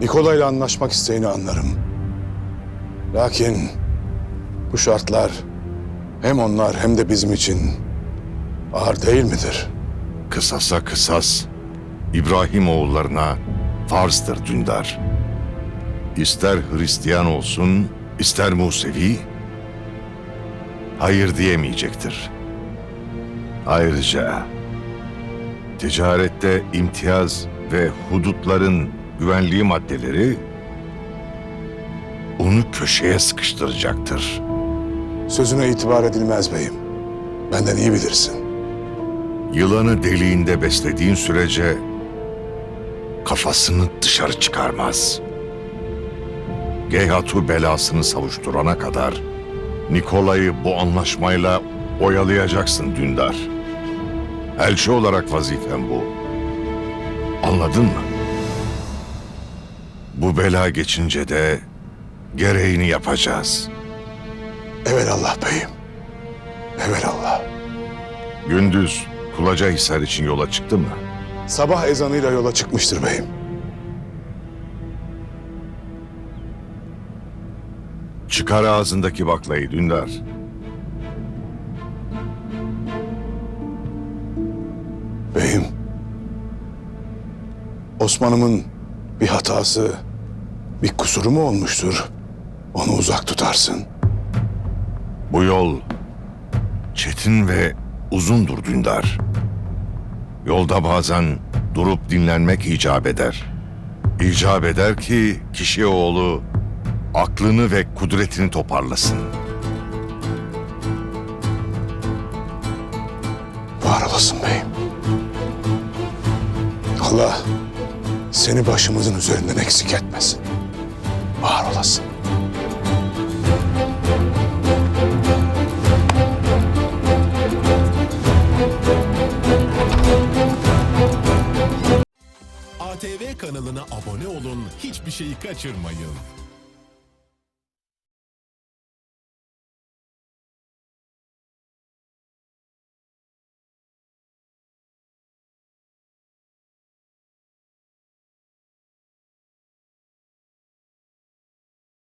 Nikolay'la anlaşmak isteğini anlarım. Lakin bu şartlar hem onlar hem de bizim için ağır değil midir? Kısasa kısas İbrahim oğullarına farzdır Dündar. İster Hristiyan olsun, ister Musevi, hayır diyemeyecektir. Ayrıca ticarette imtiyaz ve hudutların güvenliği maddeleri onu köşeye sıkıştıracaktır. Sözüne itibar edilmez beyim. Benden iyi bilirsin. Yılanı deliğinde beslediğin sürece kafasını dışarı çıkarmaz. Geyhatu belasını savuşturana kadar Nikolay'ı bu anlaşmayla oyalayacaksın Dündar. Elçi olarak vazifen bu. Anladın mı? Bu bela geçince de gereğini yapacağız. Evelallah beyim. Evelallah. Gündüz Kulaca Hisar için yola çıktın mı? Sabah ezanıyla yola çıkmıştır beyim. Çıkar ağzındaki baklayı Dündar. Beyim. Osman'ımın bir hatası, bir kusuru mu olmuştur? Onu uzak tutarsın. Bu yol çetin ve uzundur Dündar. Yolda bazen durup dinlenmek icap eder. İcap eder ki kişi oğlu aklını ve kudretini toparlasın. Var olasın beyim. Allah seni başımızın üzerinden eksik etmesin. Var olasın. ATV kanalına abone olun, hiçbir şeyi kaçırmayın.